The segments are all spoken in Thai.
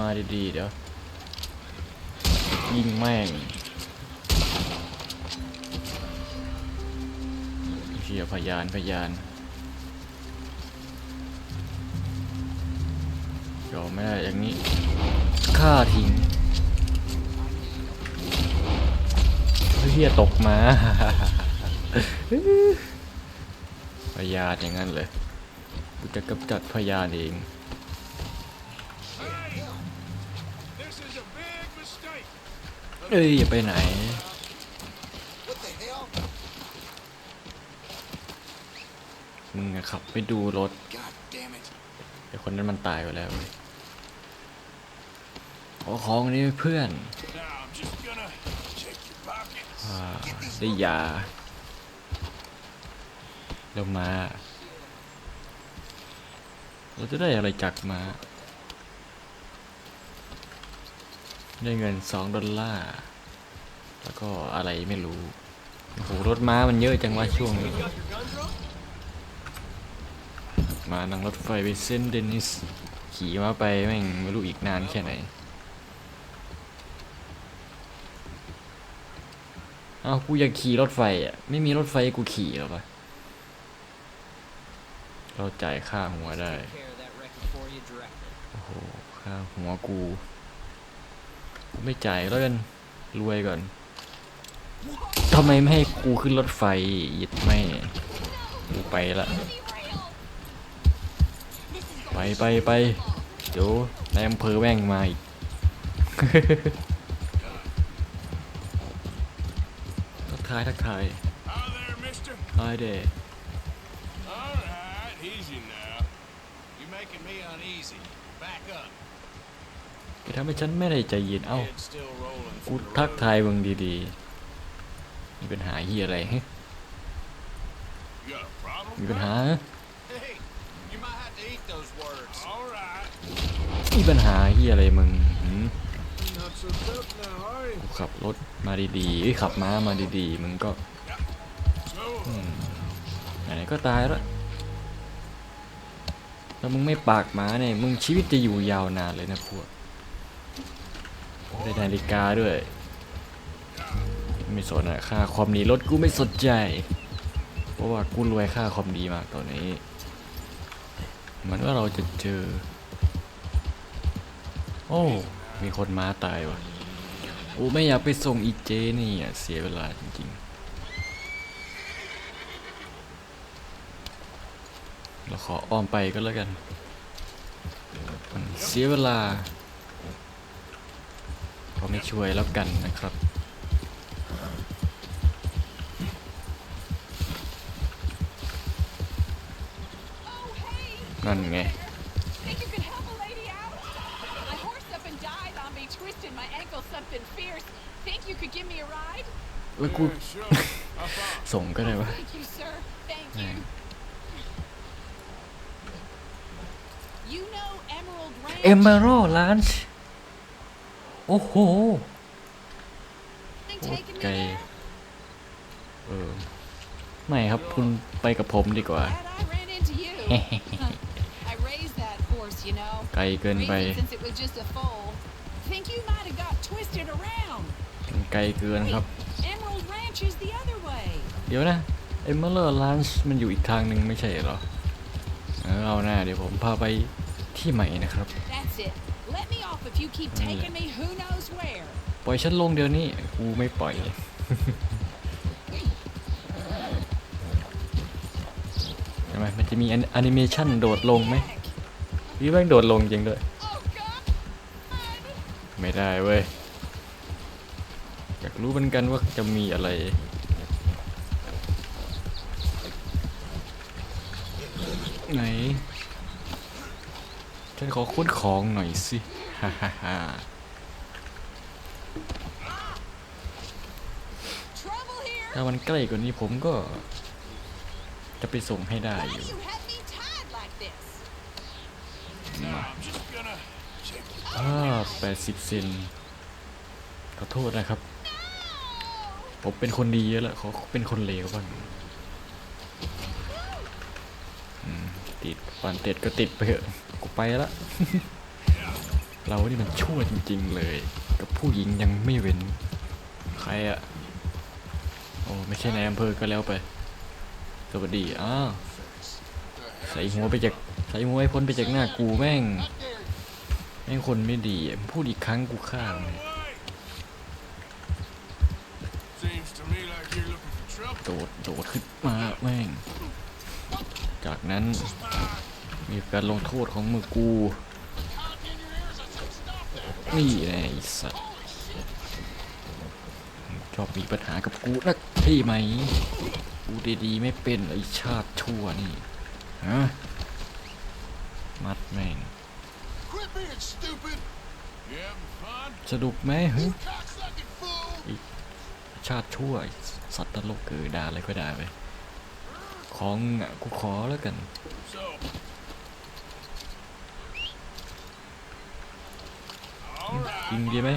มาดีๆ เดี๋ยว ยิงแม่งเชียพยานพยานยอมไม่ได้อย่างนี้ฆ่าทิ้งเฮียตกมาพยานอย่างนั้นเลยกูจะกำจัดพยานเอง เอ้ยอย่าไปไหน What the hell? มึงอะขับไปดูรถ God damn it. ไอ้คนนั้นมันตายไปแล้วเว้ยขอของนี้เพื่อน Now I'm just gonna check your pockets. อ่าได้ยาแล้วมา เราจะได้อะไรจากมา ได้เงินสองดอลลาร์ แล้วก็อะไรไม่รู้ โอ้โห รถม้ามันเยอะจังวะช่วงนี้ มานั่งรถไฟไปเส้นเดนิส ขี่มาไปแม่งไม่รู้อีกนานแค่ไหน เอากูอยากขี่รถไฟอะ ไม่มีรถไฟกูขี่หรอปะเราจ่ายค่าหัวได้ โอ้โห ค่าหัวกู ไม่จ่ายแล้วกันรวยก่อนทำไมไม่ให้กูขึ้นรถไฟหยึดไม่กูไปละไปไปไปเดี๋ยวนายอำเภอแม่งมาอีกทักทายทักทาย Hi there, mister. ไอเด All right, easy now. You're making me uneasy. Back up. จะทำให้ฉันไม่ได้ใจเย็น เอ้า กูทักทายมึงดีๆ มีปัญหาเฮียอะไรมีปัญหา มีปัญหาเฮียอะไรมึงกูขับรถมาดีๆขับม้ามาดีๆ มึงก็ไหนๆก็ตายแล้วแล้วมึงไม่ปากหมาเนี่ย มึงชีวิตจะอยู่ยาวนานเลยนะพวก ได้นาฬิกาด้วย ไม่สนอะค่าความดีรถกูไม่สนใจ เพราะว่ากูรวยค่าความดีมากตอนนี้เหมือนว่าเราจะเจอ โอ้ มีคนม้าตายวะกูไม่อยากไปส่งอีเจนี่อะเสียเวลาจริงๆ เราขออ้อมไปก็แล้วกัน เสียเวลา ก็ไม่ช่วยแล้วกันนะครับ นั่นไง Think you can help a lady out? My horse up and died on me, twisted my ankle something fierce. Think you could give me a ride? เว้ยกู yeah, sure. How far? ส่งก็ได้วะ Thank you, sir. Thank you. Yeah. You know Emerald Ranch? เอมเบอรัลลันช์ โอ้โห Think โคตร taking me ไกล there? เออไม่ครับคุณไปกับผมดีกว่า Glad I ran into you. I raised that horse, you know. ไกลเกินไป Raised it since it was just a foal. Think you might have got twisted around. มันไกลเกินครับ Emerald Ranch is the other way. เดี๋ยวนะเอมเบอร์ลันช์มันอยู่อีกทางหนึ่งไม่ใช่เหรอ เออเอาหน้าเดี๋ยวผมพาไปที่ใหม่นะครับ if you keep taking me who knows where. ปล่อยฉันลงเดี๋ยวนี้ กูไม่ปล่อยใช่ไหมมันจะมีแอนิเมชันโดดลงไหม Heck. พี่แม่งโดดลงจริงด้วย Oh, God. ไม่ได้เว้ย อยากรู้เหมือนกันว่าจะมีอะไรไหน ฉันขอค้นของหน่อยสิ ฮ่าฮ่าฮ่า Trouble here. ถ้ามันใกล้กว่านี้ผมก็ จะไปส่งให้ได้ Why อ do ยู่ you have me tied like this? Now I'm just gonna check your อ่าแปดสิบเซนขอโทษนะครับ ผมเป็นคนดีแล้วล่ะขอเป็นคนเลวบ้างอืมติดปันเต็ดก็ติดไปเถอะกูไปละ เรานี่มันชั่วจริงๆเลย กับผู้หญิงยังไม่เว้น ใครอะโอ้ไม่ใช่ในายอำเภอก็แล้วไป สวัสดีอ้าวใส่หัวไปจากใส่หัวให้พ้นไปจากหน้ากูแม่ง แม่งคนไม่ดี พูดอีกครั้งกูฆ่ามึงเลยโดดโดดขึ้นมาแม่ง จากนั้นมีการลงโทษของมือกู นี่แน่ไอ้สัตว์ชอบมีปัญหากับกูนักใช่ไหม กูดีๆไม่เป็นไอ้ชาติชั่วนี่ฮะมัดแม่ง Quit being stupid. You having fun? สนุกไหมฮึ Cocksucking fool. ชาติชั่วไอ้สัตว์ตลกเกิดด่าอะไรก็ด่าไปของอะกูขอแล้วกัน So. All right. ยิงดีไหม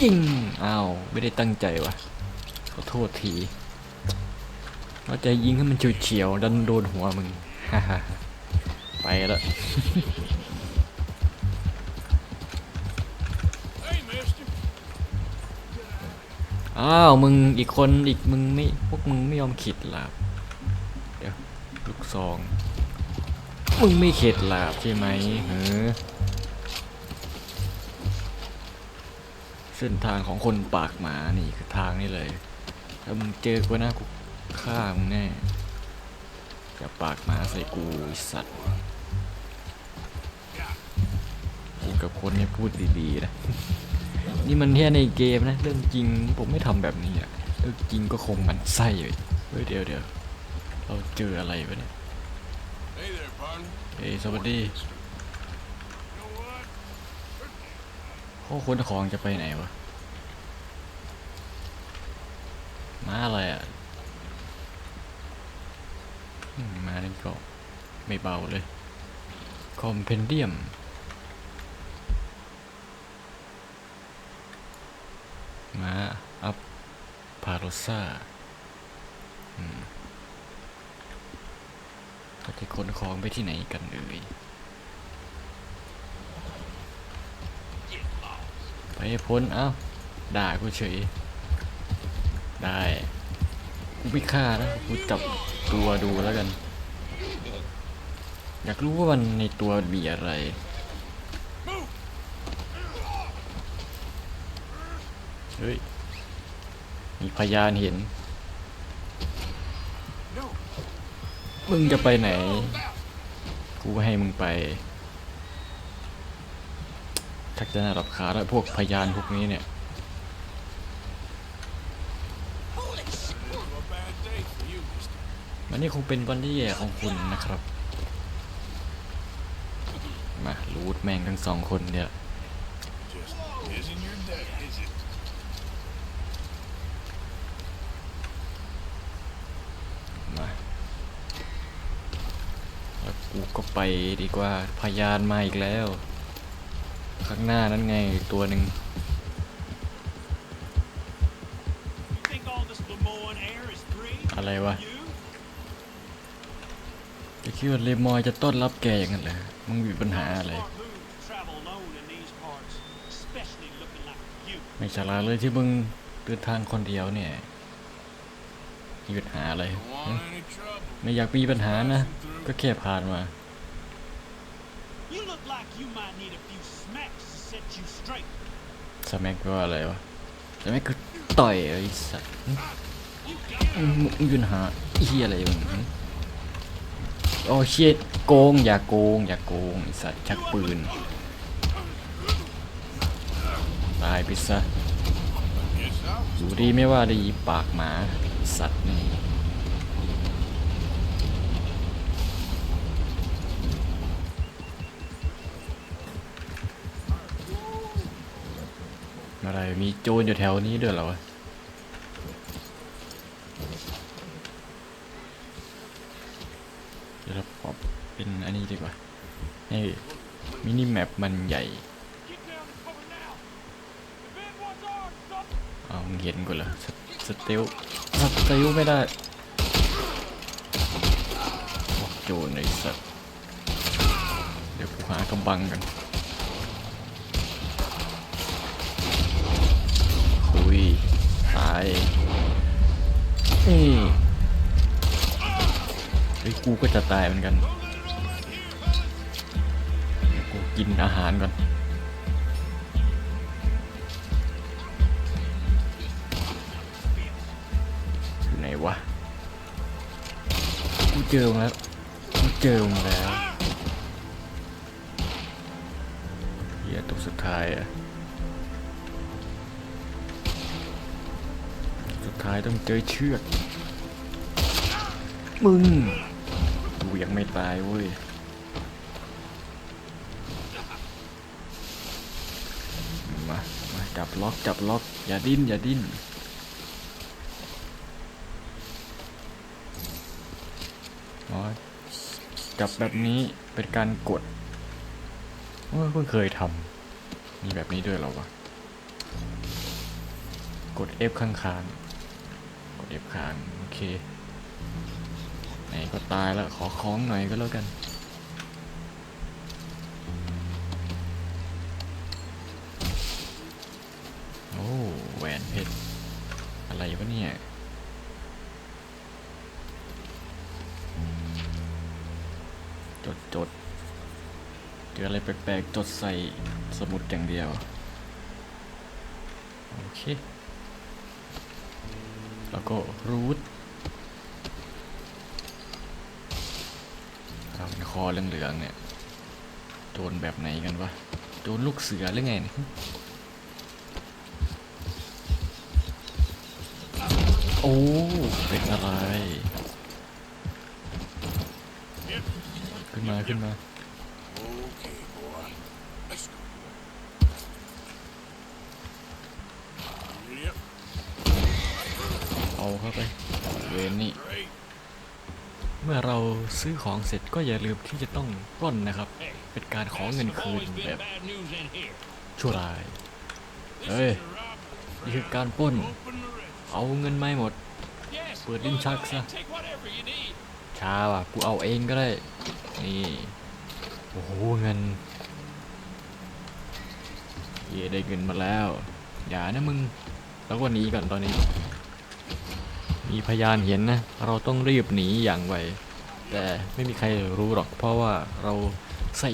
ยิงอ้าวไม่ได้ตั้งใจวะขอโทษทีว่าจะยิงให้มันเฉียวๆดันโดนหัวมึงฮ่าฮ่าฮ่าไปละ Hey, mister. อ้าวมึงอีกคนอีกมึงไม่พวกมึงไม่ยอมขิดหลาบเดี๋ยวลูกซอง มึงไม่เข็ดหลาบใช่ไหมเฮ้อ เส้นทางของคนปากหมานี่คือทางนี่เลย ถ้ามึงเจอกูนะกูฆ่ามึงแน่อย่าปากหมาใส่กูสัตว์พูดกับคนให้พูดดีๆนะ นี่มันแค่ในเกมนะ เรื่องจริงผมไม่ทำแบบนี้อะเรื่องจริงก็คงมันไส้เลยเฮ้ยเดี๋ยวเดี๋ยวเราเจออะไรวะเนี่ยเฮ้ยสวัสดี โอ้คนของจะไปไหนวะ มาอะไรอะ มานี่ก็ไม่เบาเลย คอมเพนเดียม มาอัพพาโรซ่าอืมเขาจะขนของไปที่ไหนกันเอ่ย ไป ให้พ้น เอ้า ด่ากูเฉย ได้ กูไม่ฆ่านะ กูจับตัวดูแล้วกัน อยากรู้ว่ามันในตัวมีอะไรเฮ้ย มีพยานเห็น มึงจะไปไหน กูให้มึงไป ชักจะน่ารับขาแล้วพวกพยานพวกนี้เนี่ย A bad day for you, mister. วันนี้คงเป็นวันที่แย่ของคุณนะครับ มาลูดแม่งทั้งสองคนเนี่ยมาแล้วกูก็ไปดีกว่าพยานมาอีกแล้ว ข้างหน้านั้นไงอีกตัวหนึ่ง You think all this Lemoyne air is free? อะไรวะ You? จะคิดว่าเลมอยจะต้อนรับแกอย่างนั้นเหรอมึงมีปัญหาอะไร Smart move to travel alone in these parts, especially looking like you. ไม่ฉลาดเลยที่มึงเดินทางคน dio เนี่ยมีปัญหาอะไร Don't want any trouble. ไม่อยากมีปัญหานะ ก็แค่ผ่านมา สแม็กว่าอะไรวะสแม็กคือต่อยไอ้สัตว์มึงยืนหาเฮียอะไรมึงหึโอ้เชิดโกง อย่าโกง อย่าโกงไอ้สัตว์ชักปืนตายไปซะอยู่ดีไม่ว่าได้ยีปากหมาสัตว์นี่ อะไร มีโจรอยู่แถวนี้ด้วยเหรอวะเดี๋ยวเราปรับเป็นอันนี้ดีกว่าให้มินิแมปมันใหญ่เอามึงเห็นกูเหรอสสเตลสเตลไม่ได้โจรไอ้สัตว์เดี๋ยวกูหากำบังกัน ตายนี่เฮ้ยกูก็จะตายเหมือนกันกูกินอาหารก่อนอยู่ไหนวะกูเจอมึงแล้วกูเจอมึงแล้วเฮียตัวสุดท้ายอะ ท้ายต้องเจอเชือก มึงกูยังไม่ตายเว้ย มา มาจับล็อกจับล็อก อย่าดิ้นอย่าดิ้นอ๋อจับแบบนี้เป็นการกดเพิ่งเคยทำมีแบบนี้ด้วยเหรอวะ กด F ข้างๆ F ค้างโอเค ไหนก็ตายแล้ว ขอคล้องหน่อยก็แล้วกัน โอ้แหวนเพชร อะไรวะเนี่ย จดจดเจออะไรแปลกๆ จดใส่สมุดอย่างเดียว โอเค แล้วก็รูทเอาเป็นคอเหลืองๆเนี่ย โจรแบบไหนกันวะ โจรลูกเสือหรือไงเนี่ยโอ้ เป็นอะไร ขึ้นมา ขึ้นมา มื่อเราซื้อของเสร็จก็อย่าลืมที่จะต้องปล้นนะครับ เป็นการขอเงินคืนแบบชั่วร้าย This Hey, is a robbery. นี่คือการปล้น เอาเงินไม่หมด Yes, Put go in ahead, chuck, sir. Take whatever you need. ช้าว่ะ กูเอาเองก็ได้ นี่ โอ้โห เงิน เย่ได้เงินมาแล้ว อย่านะมึง แล้วก็หนีก่อนตอนนี้ มีพยานเห็นนะ เราต้องรีบหนีอย่างไว แต่ไม่มีใครรู้หรอกเพราะว่าเราใส่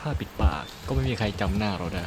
ผ้าปิดปากก็ไม่มีใครจำหน้าเราได้